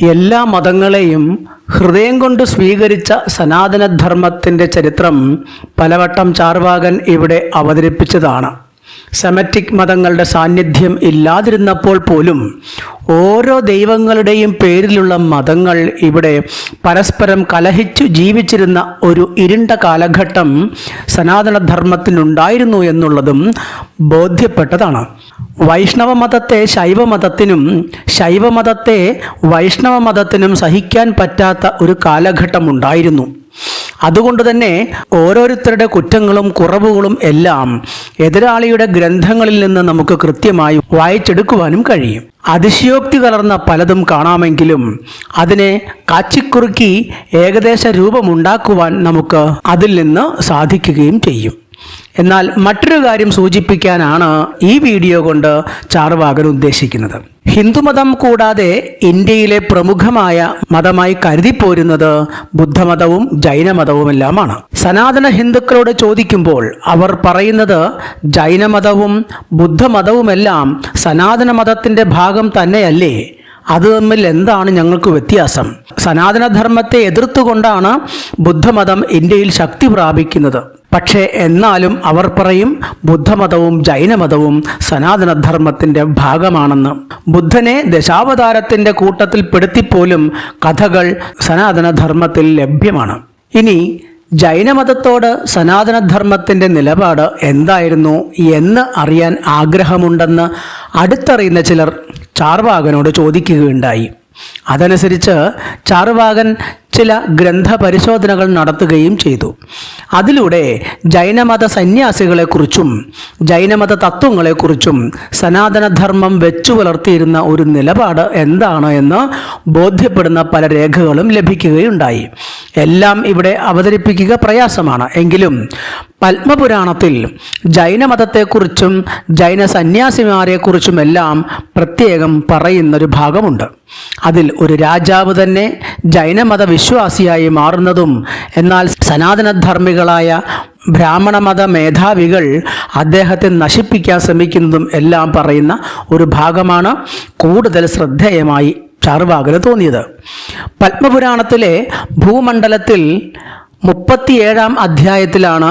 എല്ലാ മതങ്ങളെയും ഹൃദയം കൊണ്ട് സ്വീകരിച്ച സനാതനധർമ്മത്തിന്റെ ചരിത്രം പലവട്ടം ചാർവാകൻ ഇവിടെ അവതരിപ്പിച്ചതാണ്. സെമറ്റിക് മതങ്ങളുടെ സാന്നിധ്യം ഇല്ലാതിരുന്നപ്പോൾ പോലും ഓരോ ദൈവങ്ങളുടെയും പേരിലുള്ള മതങ്ങൾ ഇവിടെ പരസ്പരം കലഹിച്ചു ജീവിച്ചിരുന്ന ഒരു ഇരുണ്ട കാലഘട്ടം സനാതനധർമ്മത്തിനുണ്ടായിരുന്നു എന്നുള്ളതും ബോധ്യപ്പെട്ടതാണ്. വൈഷ്ണവ മതത്തെ ശൈവമതത്തിനും ശൈവമതത്തെ വൈഷ്ണവ മതത്തിനും സഹിക്കാൻ പറ്റാത്ത ഒരു കാലഘട്ടം ഉണ്ടായിരുന്നു അതുകൊണ്ട് തന്നെ ഓരോരുത്തരുടെ കുറ്റങ്ങളും കുറവുകളും എല്ലാം എതിരാളിയുടെ ഗ്രന്ഥങ്ങളിൽ നിന്ന് നമുക്ക് കൃത്യമായി വായിച്ചെടുക്കുവാനും കഴിയും. അതിശയോക്തി കലർന്ന പലതും കാണാമെങ്കിലും അതിനെ കാച്ചിക്കുറുക്കി ഏകദേശ രൂപമുണ്ടാക്കുവാൻ നമുക്ക് അതിൽ നിന്ന് സാധിക്കുകയും ചെയ്യും. എന്നാൽ മറ്റൊരു കാര്യം സൂചിപ്പിക്കാനാണ് ഈ വീഡിയോ കൊണ്ട് ചാർവാകൻ ഉദ്ദേശിക്കുന്നത്. ഹിന്ദുമതം കൂടാതെ ഇന്ത്യയിലെ പ്രമുഖമായ മതമായി കരുതിപ്പോരുന്നത് ബുദ്ധമതവും ജൈനമതവുമെല്ലാമാണ്. സനാതന ഹിന്ദുക്കളോട് ചോദിക്കുമ്പോൾ അവർ പറയുന്നത് ജൈനമതവും ബുദ്ധമതവുമെല്ലാം സനാതന മതത്തിന്റെ ഭാഗം തന്നെയല്ലേ അത് തമ്മിൽ എന്താണ് ഞങ്ങൾക്ക് വ്യത്യാസം? സനാതനധർമ്മത്തെ എതിർത്തുകൊണ്ടാണ് ബുദ്ധമതം ഇന്ത്യയിൽ ശക്തി പ്രാപിക്കുന്നത്. പക്ഷേ എന്നാലും അവർ പറയും ബുദ്ധമതവും ജൈനമതവും സനാതനധർമ്മത്തിന്റെ ഭാഗമാണെന്ന്. ബുദ്ധനെ ദശാവതാരത്തിന്റെ കൂട്ടത്തിൽ പെടുത്തിപ്പോലും കഥകൾ സനാതനധർമ്മത്തിൽ ലഭ്യമാണ്. ഇനി ജൈനമതത്തോട് സനാതനധർമ്മത്തിന്റെ നിലപാട് എന്തായിരുന്നു എന്ന് അറിയാൻ ആഗ്രഹമുണ്ടെന്ന് അടുത്തറിയുന്ന ചിലർ ചാർവാകനോട് ചോദിക്കുകയുണ്ടായി. അതനുസരിച്ച് ചാർവാകൻ ചില ഗ്രന്ഥ പരിശോധനകൾ നടത്തുകയും ചെയ്തു. അതിലൂടെ ജൈനമത സന്യാസികളെക്കുറിച്ചും ജൈനമത തത്വങ്ങളെക്കുറിച്ചും സനാതനധർമ്മം വെച്ചു പുലർത്തിയിരുന്ന ഒരു നിലപാട് എന്താണ് എന്ന് ബോധ്യപ്പെടുന്ന പല രേഖകളും ലഭിക്കുകയുണ്ടായി. എല്ലാം ഇവിടെ അവതരിപ്പിക്കുക പ്രയാസമാണ്. എങ്കിലും പത്മപുരാണത്തിൽ ജൈനമതത്തെക്കുറിച്ചും ജൈന സന്യാസിമാരെക്കുറിച്ചുമെല്ലാം പ്രത്യേകം പറയുന്നൊരു ഭാഗമുണ്ട്. അതിൽ ഒരു രാജാവ് തന്നെ ജൈനമത വിശ്വാസിയായി മാറുന്നതും എന്നാൽ സനാതനധർമ്മികളായ ബ്രാഹ്മണമത മേധാവികൾ അദ്ദേഹത്തെ നശിപ്പിക്കാൻ ശ്രമിക്കുന്നതും എല്ലാം പറയുന്ന ഒരു ഭാഗമാണ് കൂടുതൽ ശ്രദ്ധേയമായി ചാർവാകന് തോന്നിയത്. പത്മപുരാണത്തിലെ ഭൂമണ്ഡലത്തിൽ മുപ്പത്തിയേഴാം അധ്യായത്തിലാണ്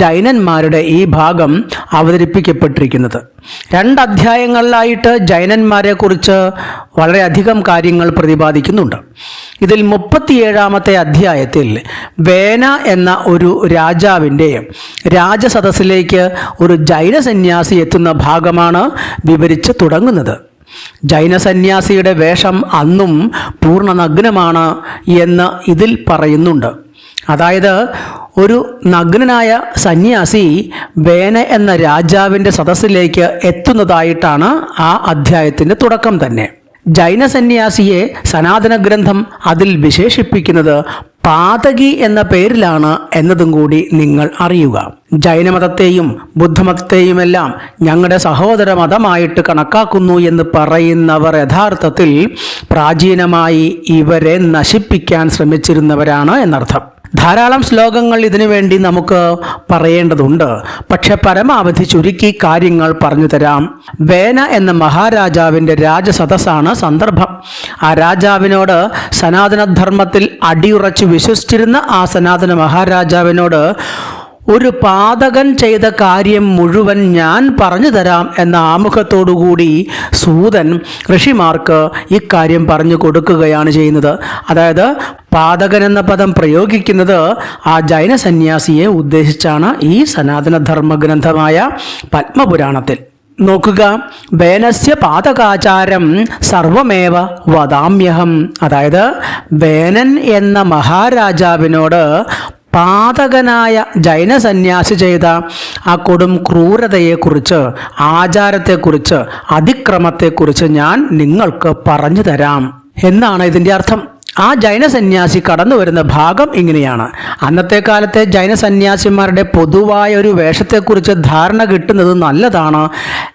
ജൈനന്മാരുടെ ഈ ഭാഗം അവതരിപ്പിക്കപ്പെട്ടിരിക്കുന്നത്. രണ്ട് അധ്യായങ്ങളിലായിട്ട് ജൈനന്മാരെ കുറിച്ച് വളരെയധികം കാര്യങ്ങൾ പ്രതിപാദിക്കുന്നുണ്ട്. ഇതിൽ മുപ്പത്തിയേഴാമത്തെ അധ്യായത്തിൽ വേന എന്ന ഒരു രാജാവിന്റെ രാജസദസ്സിലേക്ക് ഒരു ജൈന സന്യാസി എത്തുന്ന ഭാഗമാണ് വിവരിച്ച് തുടങ്ങുന്നത്. ജൈന സന്യാസിയുടെ വേഷം അന്നും പൂർണ നഗ്നമാണ് എന്ന് ഇതിൽ പറയുന്നുണ്ട്. അതായത് ഒരു നഗ്നനായ സന്യാസി വേന എന്ന രാജാവിന്റെ സദസ്സിലേക്ക് എത്തുന്നതായിട്ടാണ് ആ അധ്യായത്തിന്റെ തുടക്കം തന്നെ. ജൈന സന്യാസിയെ സനാതന ഗ്രന്ഥം അതിൽ വിശേഷിപ്പിക്കുന്നത് പാതകി എന്ന പേരിലാണ് എന്നതും കൂടി നിങ്ങൾ അറിയുക. ജൈനമതത്തെയും ബുദ്ധമതത്തെയുമെല്ലാം ഞങ്ങളുടെ സഹോദര മതമായിട്ട് കണക്കാക്കുന്നു എന്ന് പറയുന്നവർ യഥാർത്ഥത്തിൽ പ്രാചീനമായി ഇവരെ നശിപ്പിക്കാൻ ശ്രമിച്ചിരുന്നവരാണ് എന്നർത്ഥം. ധാരാളം ശ്ലോകങ്ങൾ ഇതിനുവേണ്ടി നമുക്ക് പറയേണ്ടതുണ്ട്. പക്ഷെ പരമാവധി ചുരുക്കി കാര്യങ്ങൾ പറഞ്ഞു തരാം. വേന എന്ന മഹാരാജാവിന്റെ രാജസദസ്സാണ് സന്ദർഭം. ആ രാജാവിനോട് സനാതനധർമ്മത്തിൽ അടിയുറച്ച് വിശ്വസിച്ചിരുന്ന ആ സനാതന മഹാരാജാവിനോട് ഒരു പാതകൻ ചെയ്ത കാര്യം മുഴുവൻ ഞാൻ പറഞ്ഞു തരാം എന്ന ആമുഖത്തോടുകൂടി സൂതൻ ഋഷിമാർക്ക് ഇക്കാര്യം പറഞ്ഞു കൊടുക്കുകയാണ് ചെയ്യുന്നത്. അതായത് പാതകൻ എന്ന പദം പ്രയോഗിക്കുന്നത് ആ ജൈന സന്യാസിയെ ഉദ്ദേശിച്ചാണ് ഈ സനാതന ഗ്രന്ഥമായ പത്മപുരാണത്തിൽ. നോക്കുക. വേനസ്യ പാതകാചാരം സർവമേവ വദാമ്യഹം. അതായത് വേനൻ എന്ന മഹാരാജാവിനോട് പാതകനായ ജൈന സന്യാസി ചെയ്ത ആ കൊടും ക്രൂരതയെക്കുറിച്ച് ആചാരത്തെക്കുറിച്ച് അതിക്രമത്തെക്കുറിച്ച് ഞാൻ നിങ്ങൾക്ക് പറഞ്ഞു തരാം. എന്നാണ് ഇതിന്റെ അർത്ഥം. ആ ജൈന സന്യാസി കടന്നു വരുന്ന ഭാഗം ഇങ്ങനെയാണ്. അന്നത്തെ കാലത്തെ ജൈന സന്യാസിമാരുടെ പൊതുവായ ഒരു വേഷത്തെക്കുറിച്ച് ധാരണ കിട്ടുന്നത് നല്ലതാണ്.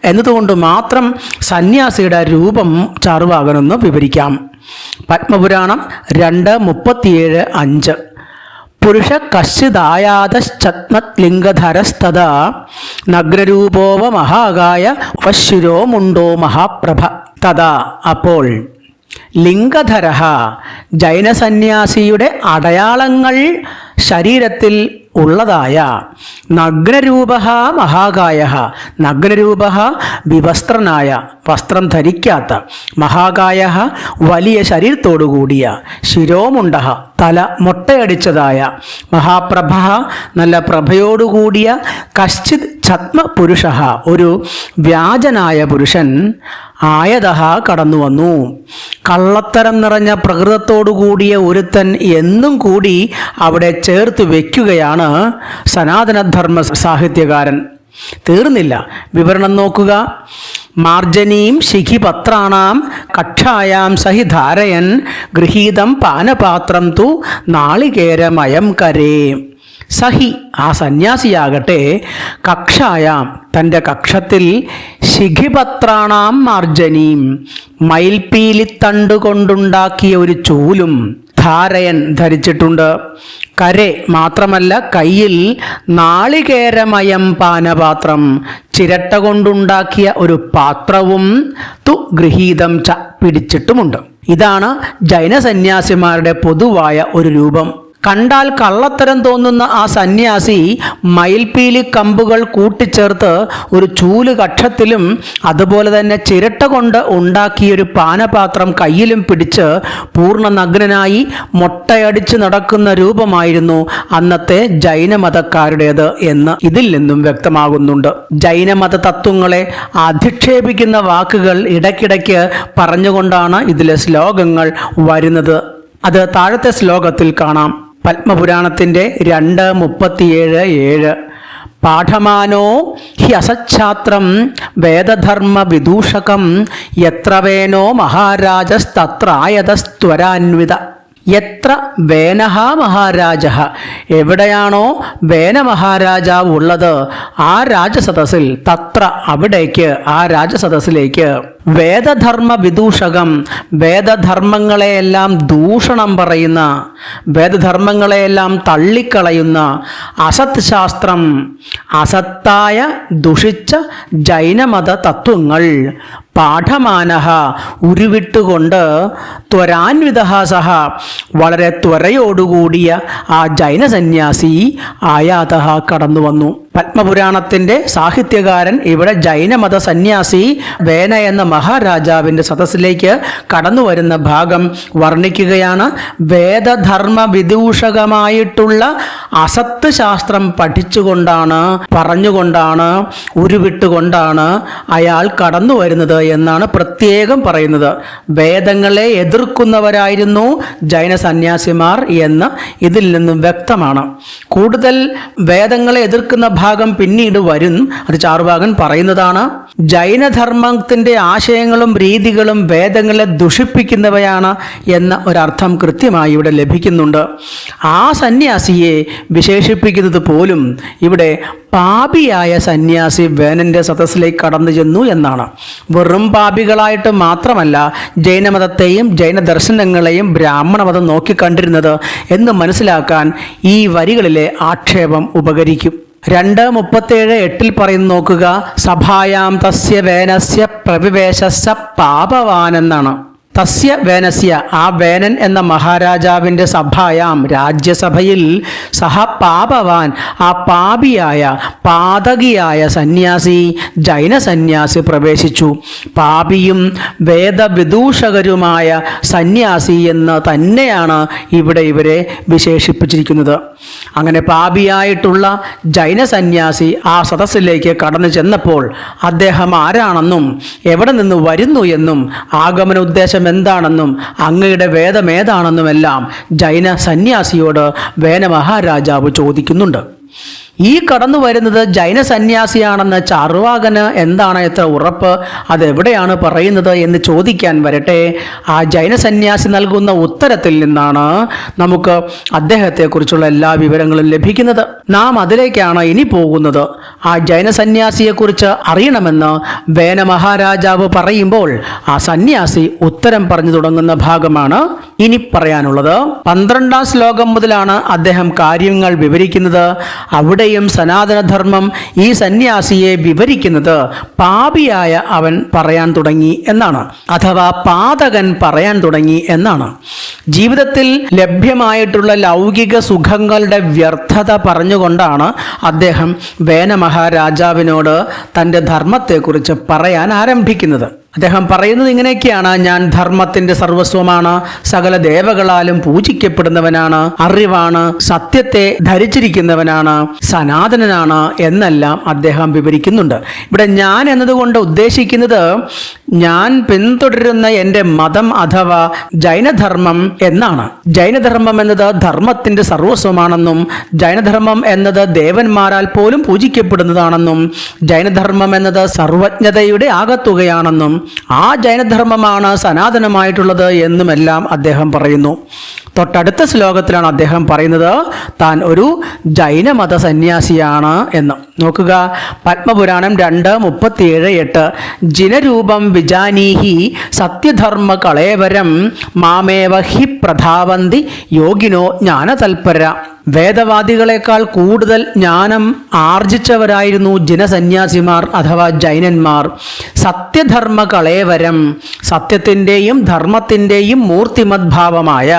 എന്നതുകൊണ്ട് മാത്രം സന്യാസിയുടെ രൂപം ചാറുവാകനൊന്ന് വിവരിക്കാം. പത്മപുരാണം രണ്ട് മുപ്പത്തിയേഴ് അഞ്ച്. പുരുഷ കശ്ചിദായാതശ്ചത്മത്ലിംഗധരസ്തത നഗ്രരൂപോവ മഹാകായ വശ്ശിരോ മുണ്ടോ മഹാപ്രഭ തഥാ അപ്പോൾ ലിംഗധര ജൈനസന്യാസിയുടെ അടയാളങ്ങൾ ശരീരത്തിൽ ഉള്ളതായ നഗ്നരൂപ മഹാകായ നഗ്നരൂപ വിവസ്ത്രനായ വസ്ത്രം ധരിക്കാത്ത മഹാകായ വലിയ ശരീരത്തോടുകൂടിയ ശിരോമുണ്ട തല മുട്ടയടിച്ചതായ മഹാപ്രഭ നല്ല പ്രഭയോടുകൂടിയ കശ്ചിത് ഛത്മ പുരുഷ ഒരു വ്യാജനായ പുരുഷൻ ആയതഹ കടന്നു വന്നു. കള്ളത്തരം നിറഞ്ഞ പ്രകൃതത്തോടുകൂടിയ ഒരുത്തൻ എന്നും കൂടി അവിടെ ചേർത്ത് വയ്ക്കുകയാണ് സനാതനധർമ്മ സാഹിത്യകാരൻ. തീർന്നില്ല. വിവരണം നോക്കുക. മാർജനീം ശിഖിപത്രാണാം കക്ഷായാം സഹി ധാരയൻ ഗൃഹീതം പാനപാത്രം തു നാളികേരമയം കരേ. സഹി ആ സന്യാസിയാകട്ടെ കക്ഷായാം. തന്റെ കക്ഷത്തിൽ ശിഖിപത്രാണാം മാർജനീം. മയിൽപ്പീലിത്തണ്ട് കൊണ്ടുണ്ടാക്കിയ ഒരു ചൂലും ധാരയൻ ധരിച്ചിട്ടുണ്ട്. കരെ മാത്രമല്ല കയ്യിൽ നാളികേരമയം പാനപാത്രം. ചിരട്ട കൊണ്ടുണ്ടാക്കിയ ഒരു പാത്രവും തു ഗൃഹീതം ച പിടിച്ചിട്ടുമുണ്ട്. ഇതാണ് ജൈന സന്യാസിമാരുടെ പൊതുവായ ഒരു രൂപം. കണ്ടാൽ കള്ളത്തരം തോന്നുന്ന ആ സന്യാസി മയിൽപീലി കമ്പുകൾ കൂട്ടിച്ചേർത്ത് ഒരു ചൂൽ കക്ഷത്തിലും അതുപോലെ തന്നെ ചിരട്ട കൊണ്ട് ഉണ്ടാക്കിയൊരു പാനപാത്രം കയ്യിലും പിടിച്ച് പൂർണ നഗ്നനായി മൊട്ടയടിച്ച് നടക്കുന്ന രൂപമായിരുന്നു അന്നത്തെ ജൈനമതക്കാരുടേത് എന്ന് ഇതിൽ നിന്നും വ്യക്തമാകുന്നുണ്ട്. ജൈനമത തത്വങ്ങളെ അധിക്ഷേപിക്കുന്ന വാക്കുകൾ ഇടയ്ക്കിടയ്ക്ക് പറഞ്ഞുകൊണ്ടാണ് ഇതിലെ ശ്ലോകങ്ങൾ വരുന്നത്. അത് താഴത്തെ ശ്ലോകത്തിൽ കാണാം. പത്മപുരാണത്തിന്റെ രണ്ട് മുപ്പത്തിയേഴ് ഏഴ്. പാഠമാനോ ഹി അസച്ഛാത്രം വേദധർമ്മ വിദൂഷകം യത്ര വേനോ മഹാരാജസ്തത്രായതസ്ത്വരാന്വിത. എത്ര വേനഹ മഹാരാജ എവിടെയാണോ വേന മഹാരാജാവ് ഉള്ളത് ആ രാജസദസ്സിൽ തത്ര അവിടേക്ക് ആ രാജസദസ്സിലേക്ക്. വേദധർമ്മ വിദൂഷകം വേദധർമ്മങ്ങളെയെല്ലാം ദൂഷണം പറയുന്ന വേദധർമ്മങ്ങളെയെല്ലാം തള്ളിക്കളയുന്ന അസത് ശാസ്ത്രം അസത്തായ ദുഷിച്ച ജൈനമത തത്വങ്ങൾ പാഠമാനഹ ഉരുവിട്ടുകൊണ്ട് ത്വരാൻവിത സഹ വളരെ ത്വരയോടുകൂടിയ ആ ജൈന സന്യാസി കടന്നു വന്നു പത്മപുരാണത്തിന്റെ സാഹിത്യകാരൻ ഇവിടെ ജൈനമത സന്യാസി വേന എന്ന മഹാരാജാവിന്റെ സദസ്സിലേക്ക് കടന്നു വരുന്ന ഭാഗം വർണിക്കുകയാണ്. വേദധർമ്മ വിദൂഷകമായിട്ടുള്ള അസത്ത് ശാസ്ത്രം പഠിച്ചുകൊണ്ടാണ് പറഞ്ഞുകൊണ്ടാണ് ഉരുവിട്ടുകൊണ്ടാണ് അയാൾ കടന്നു വരുന്നത് എന്നാണ് പ്രത്യേകം പറയുന്നത്. വേദങ്ങളെ എതിർക്കുന്നവരായിരുന്നു ജൈന സന്യാസിമാർ എന്ന് ഇതിൽ നിന്നും വ്യക്തമാണ്. കൂടുതൽ വേദങ്ങളെ എതിർക്കുന്ന ഭാഗം പിന്നീട് വരും. അത് ചാർവാകൻ പറയുന്നതാണ് ജൈനധർമ്മത്തിന്റെ ആശയങ്ങളും രീതികളും വേദങ്ങളെ ദുഷിപ്പിക്കുന്നവയാണ് എന്ന ഒരർത്ഥം കൃത്യമായി ഇവിടെ ലഭിക്കുന്നുണ്ട്. ആ സന്യാസിയെ വിശേഷിപ്പിക്കുന്നത് പോലും ഇവിടെ പാപിയായ സന്യാസി വേനന്റെ സദസ്സിലേക്ക് കടന്നു ചെന്നു എന്നാണ്. വെറും പാപികളായിട്ട് മാത്രമല്ല ജൈനമതത്തെയും ജൈന ദർശനങ്ങളെയും ബ്രാഹ്മണമതം നോക്കിക്കണ്ടിരുന്നത് എന്ന് മനസ്സിലാക്കാൻ ഈ വരികളിലെ ആക്ഷേപം ഉപകരിക്കും. രണ്ട് മുപ്പത്തേഴ് എട്ടിൽ പറയുന്നു നോക്കുക. സഭായാം തസ്യ വേനസ്യ പ്രവിവേശസ്യ പാപവാൻ എന്നാണ് തസ്യ വേനസ്യ. ആ വേനൻ എന്ന മഹാരാജാവിന്റെ സഭായാം രാജ്യസഭയിൽ സഹ പാപവാൻ ആ പാപിയായ പാതകിയായ സന്യാസി ജൈന സന്യാസി പ്രവേശിച്ചു. പാപിയും വേദവിദൂഷകരുമായ സന്യാസി എന്ന് തന്നെയാണ് ഇവിടെ ഇവരെ വിശേഷിപ്പിച്ചിരിക്കുന്നത്. അങ്ങനെ പാപിയായിട്ടുള്ള ജൈന സന്യാസി ആ സദസ്സിലേക്ക് കടന്നു ചെന്നപ്പോൾ അദ്ദേഹം ആരാണെന്നും എവിടെ നിന്ന് വരുന്നു എന്നും ആഗമന ഉദ്ദേശം എന്താണെന്നും അങ്ങയുടെ വേദം ഏതാണെന്നുമെല്ലാം ജൈന സന്യാസിയോട് വേന മഹാരാജാവ് ചോദിക്കുന്നുണ്ട്. ഈ കടന്നു വരുന്നത് ജൈന സന്യാസിയാണെന്ന് ചാർവാകന് എന്താണ് എത്ര ഉറപ്പ്? അതെവിടെയാണ് പറയുന്നത് എന്ന് ചോദിക്കാൻ വരട്ടെ. ആ ജൈന സന്യാസി നൽകുന്ന ഉത്തരത്തിൽ നിന്നാണ് നമുക്ക് അദ്ദേഹത്തെക്കുറിച്ചുള്ള എല്ലാ വിവരങ്ങളും ലഭിക്കുന്നത്. നാം അതിലേക്കാണ് ഇനി പോകുന്നത്. ആ ജൈന സന്യാസിയെക്കുറിച്ച് അറിയണമെന്ന് വേന മഹാരാജാവ് പറയുമ്പോൾ ആ സന്യാസി ഉത്തരം പറഞ്ഞു തുടങ്ങുന്ന ഭാഗമാണ് ഇനി പറയാനുള്ളത്. പന്ത്രണ്ടാം ശ്ലോകം മുതലാണ് അദ്ദേഹം കാര്യങ്ങൾ വിവരിക്കുന്നത്. അവിടെ പിന്നെയും സനാതനധർമ്മം ഈ സന്യാസിയെ വിവരിക്കുന്നത് പാപിയായ അവൻ പറയാൻ തുടങ്ങി എന്നാണ് അഥവാ പാതകൻ പറയാൻ തുടങ്ങി എന്നാണ്. ജീവിതത്തിൽ ലഭ്യമായിട്ടുള്ള ലൗകിക സുഖങ്ങളുടെ വ്യർത്ഥത പറഞ്ഞുകൊണ്ടാണ് അദ്ദേഹം വേനമഹാരാജാവിനോട് തന്റെ ധർമ്മത്തെക്കുറിച്ച് പറയാൻ ആരംഭിക്കുന്നത്. അദ്ദേഹം പറയുന്നത് ഇങ്ങനെയൊക്കെയാണ്. ഞാൻ ധർമ്മത്തിന്റെ സർവസ്വമാണ് സകല ദേവകളാലും പൂജിക്കപ്പെടുന്നവനാണ് അറിവാണ് സത്യത്തെ ധരിച്ചിരിക്കുന്നവനാണ് സനാതനനാണ് എന്നെല്ലാം അദ്ദേഹം വിവരിക്കുന്നുണ്ട്. ഇവിടെ ഞാൻ എന്നതുകൊണ്ട് ഉദ്ദേശിക്കുന്നത് ഞാൻ പിന്തുടരുന്ന എന്റെ മതം അഥവാ ജൈനധർമ്മം എന്നാണ്. ജൈനധർമ്മം എന്നത് ധർമ്മത്തിന്റെ സർവസ്വമാണെന്നും ജൈനധർമ്മം എന്നത് ദേവന്മാരാൽ പോലും പൂജിക്കപ്പെടുന്നതാണെന്നും ജൈനധർമ്മം എന്നത് സർവജ്ഞതയുടെ ആകത്തുകയാണെന്നും ആ ജൈനധർമ്മമാണ് സനാതനമായിട്ടുള്ളത് എന്നുമെല്ലാം അദ്ദേഹം പറയുന്നു. തൊട്ടടുത്ത ശ്ലോകത്തിലാണ് അദ്ദേഹം പറയുന്നത് താൻ ഒരു ജൈനമത സന്യാസിയാണ് എന്ന്. നോക്കുക പത്മപുരാണം രണ്ട് മുപ്പത്തിയേഴ് എട്ട്. ജിനരൂപം വിജാനീഹി സത്യധർമ്മ കളേവരം മാമേവ ഹി പ്രധാവന്തി യോഗിനോ ജ്ഞാനതൽപര. വേദവാദികളെക്കാൾ കൂടുതൽ ജ്ഞാനം ആർജിച്ചവരായിരുന്നു ജിനസന്യാസിമാർ അഥവാ ജൈനന്മാർ. സത്യധർമ്മ കളേവരം സത്യത്തിന്റെയും ധർമ്മത്തിന്റെയും മൂർത്തിമദ്ഭാവമായ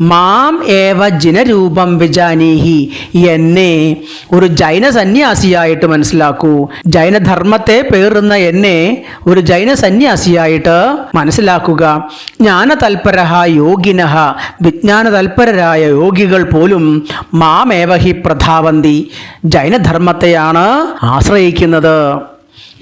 മാം ഏവ ജിനരൂപം വിജാനീഹി. എന്നെ ഒരു ജൈന സന്യാസിയായിട്ട് മനസ്സിലാക്കൂ. ജൈനധർമ്മത്തെ പേറുന്ന എന്നെ ഒരു ജൈന സന്യാസിയായിട്ട് മനസ്സിലാക്കുക. ജ്ഞാനതൽപരഹ യോഗിനഹ. വിജ്ഞാനതൽപരരായ യോഗികൾ പോലും മാമേവഹി പ്രധാവന്തി. ജൈനധർമ്മത്തെയാണ് ആശ്രയിക്കുന്നത്.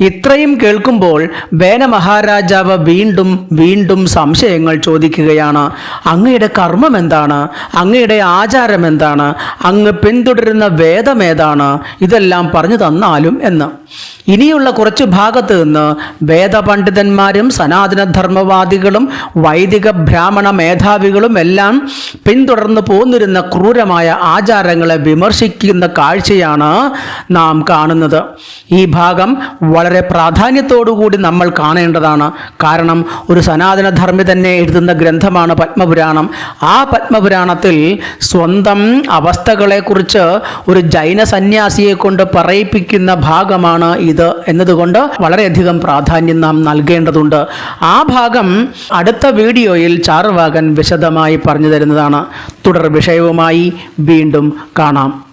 ഇത്രയും കേൾക്കുമ്പോൾ വേന മഹാരാജാവ് വീണ്ടും വീണ്ടും സംശയങ്ങൾ ചോദിക്കുകയാണ്. അങ്ങയുടെ കർമ്മം എന്താണ്? അങ്ങയുടെ ആചാരം എന്താണ്? അങ്ങ് പിന്തുടരുന്ന വേദം ഏതാണ്? ഇതെല്ലാം പറഞ്ഞു തന്നാലും എന്ന്. ഇനിയുള്ള കുറച്ച് ഭാഗത്ത് നിന്ന് വേദപണ്ഡിതന്മാരും സനാതനധർമ്മവാദികളും വൈദിക ബ്രാഹ്മണ മേധാവികളും എല്ലാം പിന്തുടർന്ന് പോന്നിരുന്ന ക്രൂരമായ ആചാരങ്ങളെ വിമർശിക്കുന്ന കാഴ്ചയാണ് നാം കാണുന്നത്. ഈ ഭാഗം വളരെ പ്രാധാന്യത്തോടുകൂടി നമ്മൾ കാണേണ്ടതാണ്. കാരണം ഒരു സനാതനധർമ്മി തന്നെ എഴുതുന്ന ഗ്രന്ഥമാണ് പത്മപുരാണം. ആ പത്മപുരാണത്തിൽ സ്വന്തം അവസ്ഥകളെക്കുറിച്ച് ഒരു ജൈന സന്യാസിയെ കൊണ്ട് പറയിപ്പിക്കുന്ന ഭാഗമാണ് ഇത് എന്നതുകൊണ്ട് വളരെയധികം പ്രാധാന്യം നാം നൽകേണ്ടതുണ്ട്. ആ ഭാഗം അടുത്ത വീഡിയോയിൽ ചാറുവാകൻ വിശദമായി പറഞ്ഞു തരുന്നതാണ്. തുടർ വിഷയവുമായി വീണ്ടും കാണാം.